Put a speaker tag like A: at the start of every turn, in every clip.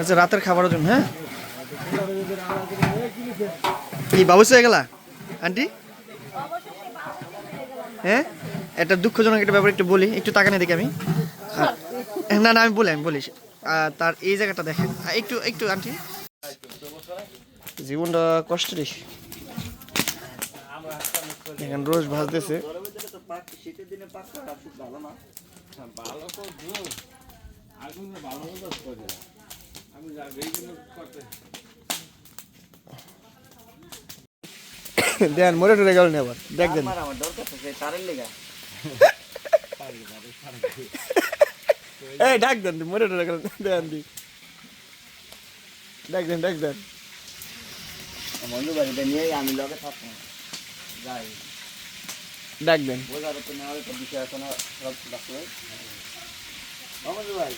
A: আচ্ছা রাতের খাবারের জন্য হ্যাঁ? এই বাবুস হয়ে গেলা? আন্টি? হ্যাঁ? একটা দুঃখজনক একটা ব্যাপার, একটু বলি, একটু তাকানে দেখি আমি। না না, আমি বলি আমি বলি। তার এই জায়গাটা দেখেন। একটু একটু, আন্টি। জীবনটা কষ্টেরই এখন রোজ ভাজতেছে।
B: শীতের দিনে পাক করা খুব ভালো না?
C: ভালো তো দূর আগুন ভালো মতো করে আমি যাবে এইগুলো করতে
A: দেন মরে টরে গেল আবার দেখ দেন।
B: আমার আমার দরকার আছে তারের লেগা।
A: এই ডাক দেন মরে টরে গেল দেন দি। ডাক দেন ডাক দেন।
B: বন্ধু বাড়িতে নিয়ে আমি লগে থাকব। যাই।
A: ডাক দেন
B: বোঝার তো নেওয়ার তো বিষয় আছে না সব ডাক্তার বন্ধু ভাই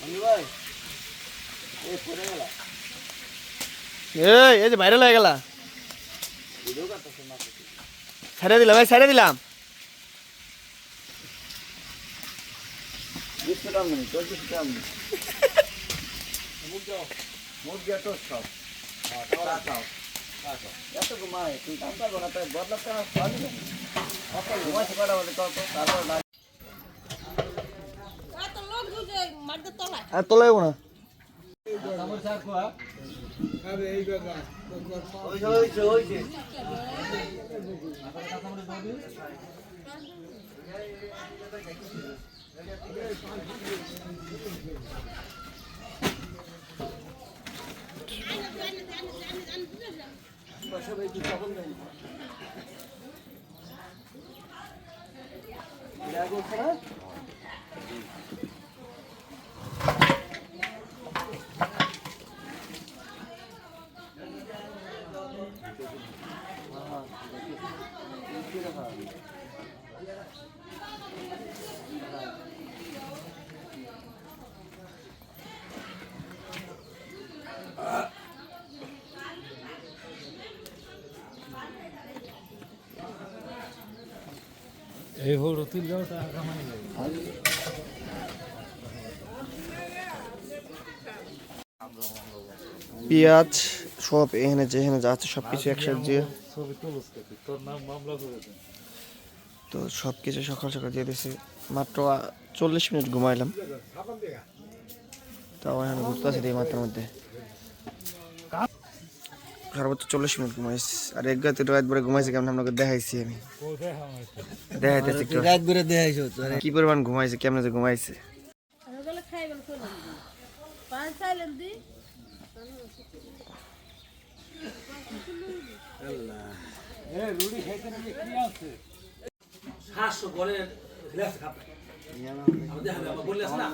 B: বন্ধু ভাই এই
A: যে ভাইরাল হয়ে গেলা। ছেড়ে দিলাম ভাই ছেড়ে দিলাম।
B: এত ঘুমায় তুই কাম করব তাই বদলাতে পারবি না অত ঘুমাইতে পারা বলে তো তারপর না।
D: এত লোক বুঝে
B: Agora,
C: এই যাও টাকা
A: পেঁয়াজ সব এখানে যেখানে যা আছে সব কিছু একসাথে দিয়ে তো সব কিছু সকাল সকাল দিয়ে দিয়েছি মাত্র চল্লিশ মিনিট ঘুমাইলাম। তাও এখানে ঘুরতে আছি এই মাত্রার মধ্যে। সর্বোচ্চ চল্লিশ মিনিট ঘুমাইছি আর এক গাতে রাত ভরে ঘুমাইছি কেমন আপনাকে দেখাইছি আমি দেখাইতেছি একটু
B: রাত করে দেখাইছো
A: কি পরিমাণ ঘুমাইছে কেমন যে ঘুমাইছে
E: আমাদের হবে বললে না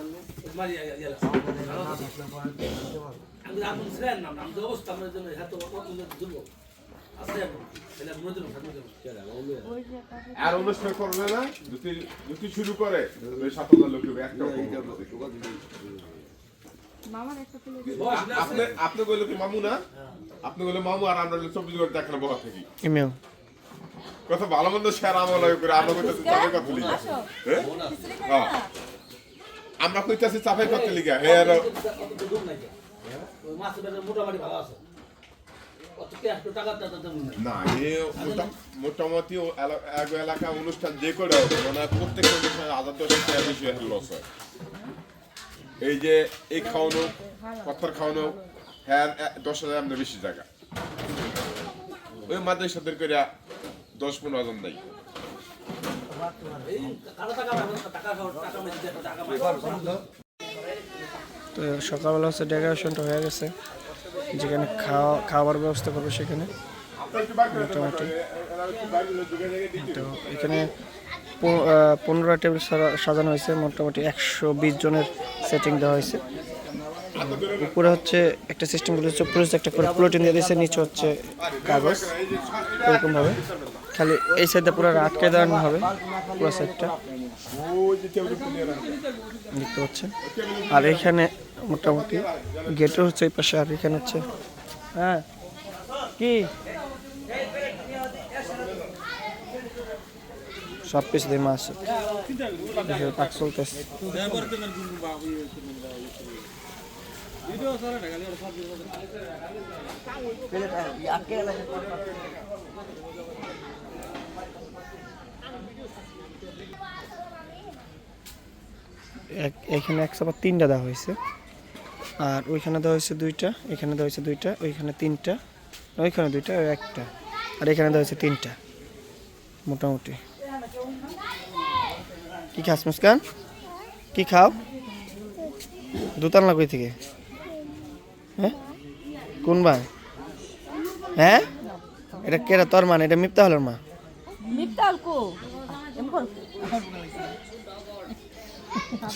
E: আমি আগুন ছিলেন না আমি অবস্থা আমার জন্য হাত দুর্বল আছে এখন এটা মনে দিলাম ঠাকুর
F: আর অনুষ্ঠান করবে না যদি যদি শুরু করে ওই সাত হাজার লোক একটা আপনি আপনি বলল কি মামু না আপনি বলল মামু আর আমরা চব্বিশ ঘণ্টা থাকি ভালো মন্দ শেয়ার আমল করে আমরা কইতাছি চাপে কত লিখা হ্যাঁ? হ্যাঁ। আমরা কইতাছি লিখা
E: ওই মাছ বেড়ে মোটামুটি ভালো আছে।
F: না এ মোটামুটি এক এলাকা অনুষ্ঠান যে করে মানে প্রত্যেক অনুষ্ঠানে হাজার দশ টাকা বেশি লস হয়। এই যে এই খাওয়ানো পাথর খাওয়ানো হ্যাঁ দশ হাজার আমাদের বেশি জায়গা। ওই মাদ্রাস সাথে করে দশ পনেরো হাজার দেয়।
E: টাকা টাকা টাকা টাকা মারি
A: তো সকালবেলা হচ্ছে ডেকোরেশনটা হয়ে গেছে। যেখানে খাওয়া খাওয়ার ব্যবস্থা করবে সেখানে। মোটামুটি। তো এখানে পনেরো টেবিল সাজানো হয়েছে। মোটামুটি একশো বিশ জনের সেটিং দেওয়া হয়েছে। উপরে হচ্ছে একটা সিস্টেম বলে হচ্ছে উপরে একটা করে প্লোটিন দিয়ে দিয়েছে। নিচে হচ্ছে কাগজ। এরকমভাবে। খালি এই সাইডটা পুরো আটকে দেওয়ানো হবে। পুরো সাইডটা। দেখতে পাচ্ছেন। আর এখানে মোটামুটি। গেটও হচ্ছে এই পাশে আর এখানে হচ্ছে। হ্যাঁ। কি? সব কিছু দিয়ে মাছ পাক চলতেছে। এখানে একশো তিনটা দেওয়া হয়েছে। আর ওইখানে দেওয়া হয়েছে দুইটা এখানে দেওয়া হয়েছে দুইটা ওইখানে তিনটা ওইখানে দুইটা আর একটা। আর এখানে দেওয়া হয়েছে তিনটা মোটামুটি। কি খাস মুস্কান? কি খাও? দুতান লাগবে থেকে? হ্যাঁ? কোন ভাই হ্যাঁ? এটা কেরা তোর মা না? এটা মিপ্তা হলোর মা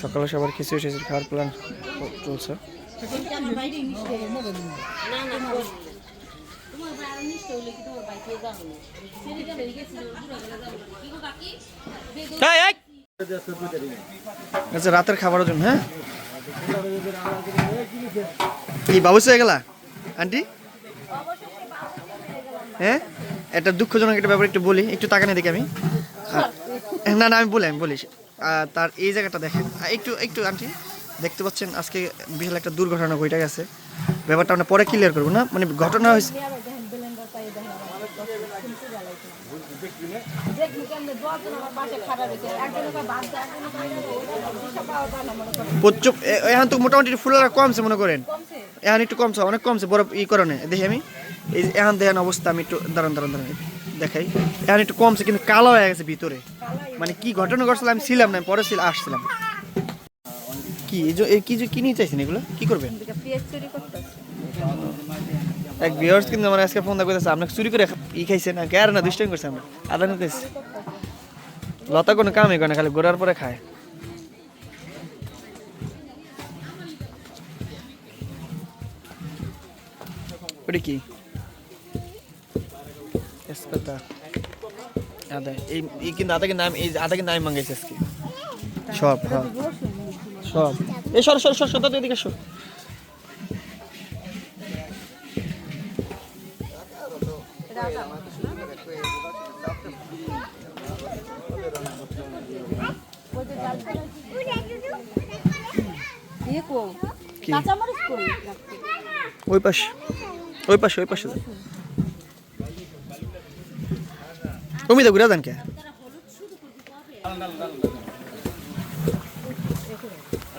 A: সকালে সবার খিচুড়ি খাওয়ার প্ল্যান চলছে। আচ্ছা রাতের খাবারের জন্য হ্যাঁ? কি বাবু হয়ে গেলা? আন্টি? হ্যাঁ? একটা দুঃখজনক একটা ব্যাপার একটু বলি একটু তাকানে দেখি আমি। না না আমি বলি আমি বলি। তার এই জায়গাটা দেখেন। একটু একটু আন্টি। দেখতে পাচ্ছেন আজকে বিশাল একটা দুর্ঘটনা ঘটে গেছে। ব্যাপারটা আমরা পরে ক্লিয়ার করব না। মানে ঘটনা হয়েছে প্রচুর এখন তো মোটামুটি ফুলারা কমছে মনে করেন। এখন একটু কমছে অনেক কমছে বড় ই করণে দেখি আমি। এই এখন দেখেন অবস্থা আমি একটু দাঁড়ান দাঁড়ান দাঁড়ান দেখাই। এখন একটু কমছে কিন্তু কালো হয়ে গেছে ভিতরে। মানে কি ঘটনা ঘটছিল আমি ছিলাম না পরে ছিল আসছিলাম। কি? এই এই কি যে কি নিয়ে চাইছেন এগুলো? কি করবেন?
D: পেঁয়াজ চুরি করতেছে।
A: এক ভিউয়ার্স কিন্তু আমার আজকে ফোন করতেছে আপনাকে চুরি করে ই খাইছে না কেয়ার না দুষ্টামি করছে আমরা? আদান খাইছে লতা কোনো কামই করে না খালি গোড়ার পরে খায়। ওটা কি? তেজপাতা। আদা। এই কিন্তু আদা কিন্তু আমি এই আদা কিন্তু আমি মাঙ্গাইছি আজকে। সব হ্যাঁ। সব। এই সর সর সর সর দাদা এদিকে সর
D: ইয়ে
A: ওই পাশে ওই পাশে ওই পাশে তুমি তো ঘুরে যান কে?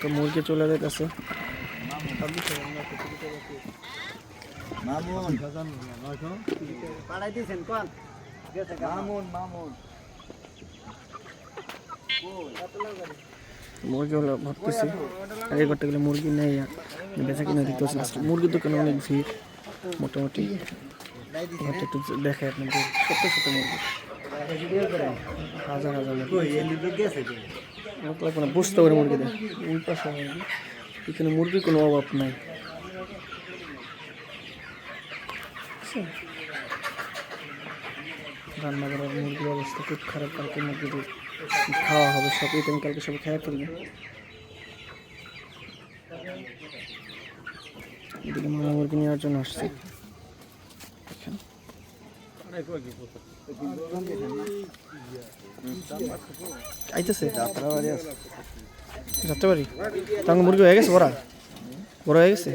A: তো মুরগি চলে যেতেছে
B: মামুন পাড়াই দিয়েছেন কোন মামুন মামুন
A: মুরগি হলো ভাবতেছি আগে করতে গেলে মুরগি নেই আর বেচা কিনা দিতে হচ্ছে আজকে মুরগির দোকানে অনেক ভিড় মোটামুটি ঘরটা একটু দেখায় আপনাদের ছোট্ট ছোট মুরগি হাজার হাজার আমার লাগবে না বুঝতে পারে মুরগি দেয় ওই পাশে মুরগি। এখানে মুরগির কোনো অভাব নাই। বুঝছেন? রান্না করার মুরগির অবস্থা খুব খারাপ কালকে মুরগি দিয়ে খাওয়া হবে সব এটা আমি কালকে সব খেয়ে ফেলব এদিকে মামা মুরগি নেওয়ার জন্য আসছে। আইতেছে। যাত্রাবাড়ি। তাঙ্গ মুরগি হয়ে গেছে বড়া? বড় হয়ে গেছে?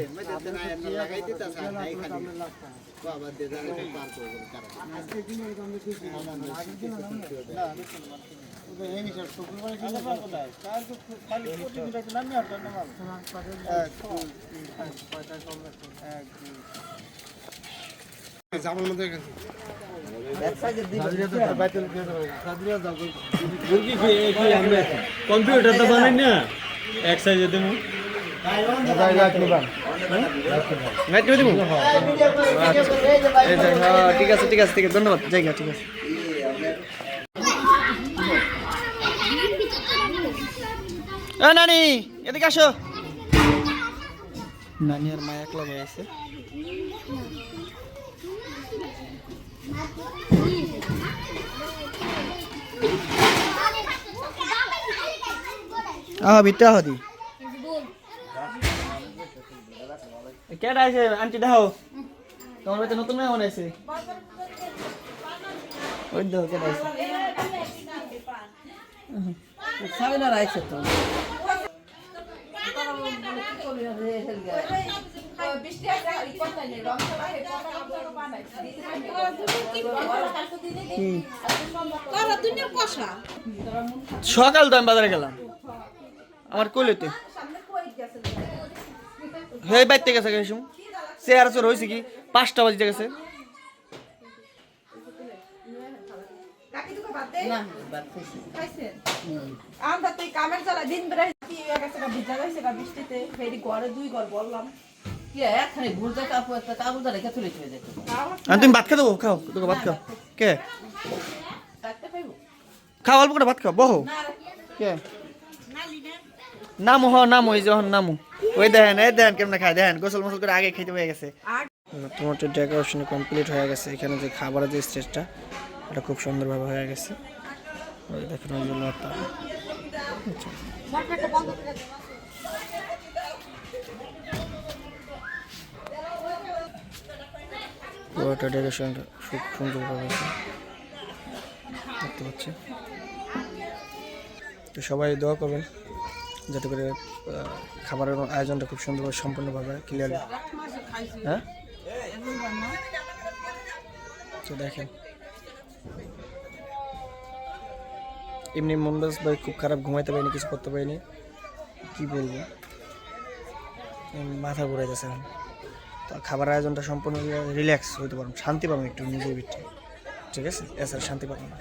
C: জামার মধ্যে কম্পিউটার তো বানাই না। এক সাইজে দেবো।
A: হ্যাঁ? হ্যাঁ, ঠিক আছে ঠিক আছে ঠিক আছে। ধন্যবাদ। জায়গা ঠিক আছে। নানি এদিকে আসো। নানি আর মায়া একলা গেছে আহ বিটা হদি কেডা আছে? আন্টি দাও তোমার বাড়িতে নতুন মেহমান আছে ওই দেখো, কেডা আছে?
B: সাবিনা রাইছে তো।
A: সকাল তো আমি বাজারে গেলাম। আমার কইলেতে। হে বাইতে গেছে গেছি আর চোর হয়েছে কি? পাঁচটা বাজতে গেছে।
B: না
G: আমরা তো এই কামের জ্বালা দিন বেড়াই হয়ে গেছে গা, ভিজা গেছে গা বৃষ্টিতে। ফেরি ঘরে দুই ঘর বললাম।
A: আর তুমি ভাত খাও খাও তোকে ভাত খাও। কে? খাও অল্প করে ভাত খাও বহো। কে? নামো হ নামো এই যখন নামো। ওই দেখেন এই দেখেন কেমনে খায় দেখেন গোসল মোসল করে আগে খেতে হয়ে গেছে। তোমার তো ডেকোরেশন কমপ্লিট হয়ে গেছে এখানে যে খাবারের যে স্টেজটা এটা খুব সুন্দরভাবে হয়ে গেছে। ওই দেখেন ওই যে লতা পুরোটা ডেকোরেশনটা খুব সুন্দরভাবে দেখতে পাচ্ছি। তো সবাই দোয়া করবেন, যাতে করে খাবারের আয়োজনটা খুব সুন্দরভাবে সম্পূর্ণভাবে ক্লিয়ার হ্যাঁ? তো দেখেন। এমনি মুন্ডাস ভাই খুব খারাপ ঘুমাইতে পারিনি, কিছু করতে পারিনি। কি বলব? মাথা ঘুরে গেছে এখন। খাবার আয়োজনটা সম্পূর্ণ রিল্যাক্স হইতে পারেন শান্তি পাবেন একটু নিজের ভিতরে। ঠিক আছে? এছাড়া শান্তি পাবেন না।